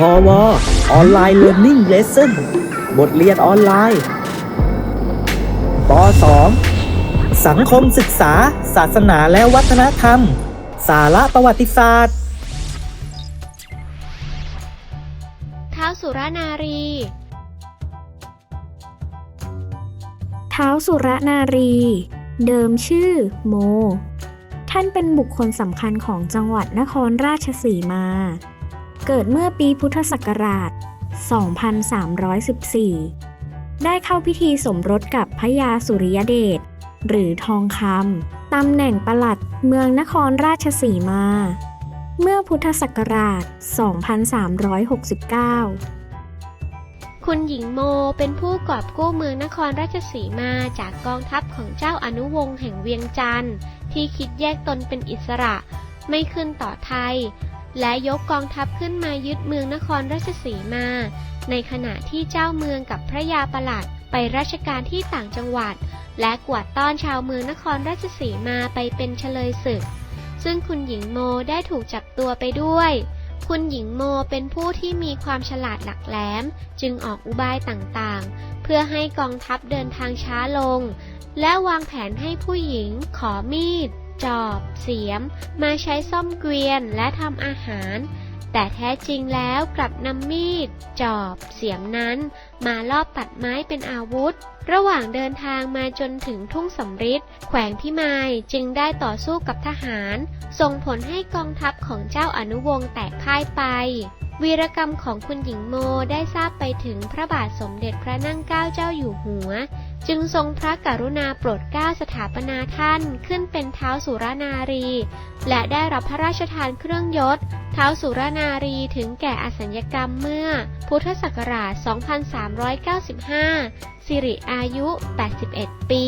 พอวออนไลน์เรียน i ิ g เลส s o n บทเรียนออนไลน์ป .2 สังคมศึกษา ศาสนาและวัฒนธรรม สาระประวัติศาสตร์ ท้าวสุรนารีเท้าวสุรนารี เดิมชื่อโม ท่านเป็นบุคคลสำคัญของจังหวัดนครราชสีมา เกิดเมื่อปีพุทธศักราช 2314 ได้เข้าพิธีสมรสกับพระยาสุริยเดช หรือทองคำ ตำแหน่งปลัดเมืองนครราชสีมา เมื่อพุทธศักราช 2369คุณหญิงโมเป็นผู้กอบกู้เมืองนครราชสีมาจากกองทัพของเจ้าอนุวงศ์แห่งเวียงจันทร์ที่คิดแยกตนเป็นอิสระ ไม่ขึ้นต่อไทย และยกกองทัพขึ้นมายึดเมืองนครราชสีมา ในขณะที่เจ้าเมืองกับพระยาประหลัดไปราชการที่ต่างจังหวัด และกวาดต้อนชาวเมืองนครราชสีมาไปเป็นเฉลยศึก ซึ่งคุณหญิงโมได้ถูกจับตัวไปด้วย คุณหญิงโมเป็นผู้ที่มีความฉลาดหลักแหลม จึงออกอุบายต่างๆ เพื่อให้กองทัพเดินทางช้าลง และวางแผนให้ผู้หญิงขอมีด จอบ เสียม มาใช้ซ่อมเกวียนและทำอาหาร แต่แท้จริงแล้วกลับนำมีด จอบ เสียมนั้น มาลอบตัดไม้เป็นอาวุธ ระหว่างเดินทางมาจนถึงทุ่งสำริดแขวงพิมายจึงได้ต่อสู้กับทหาร ส่งผลให้กองทัพของเจ้าอนุวงศ์แตกพ่ายไปวีรกรรมของคุณหญิงโมได้ทราบไปถึงพระบาทสมเด็จพระนั่งเกล้าเจ้าอยู่หัว จึงทรงพระกรุณาโปรดเกล้าสถาปนาท่านขึ้นเป็นเท้าสุรนารี และได้รับพระราชทานเครื่องยศ เท้าสุรนารีถึงแก่อสัญญกรรมเมื่อ พุทธศักราช 2395 สิริอายุ 81 ปี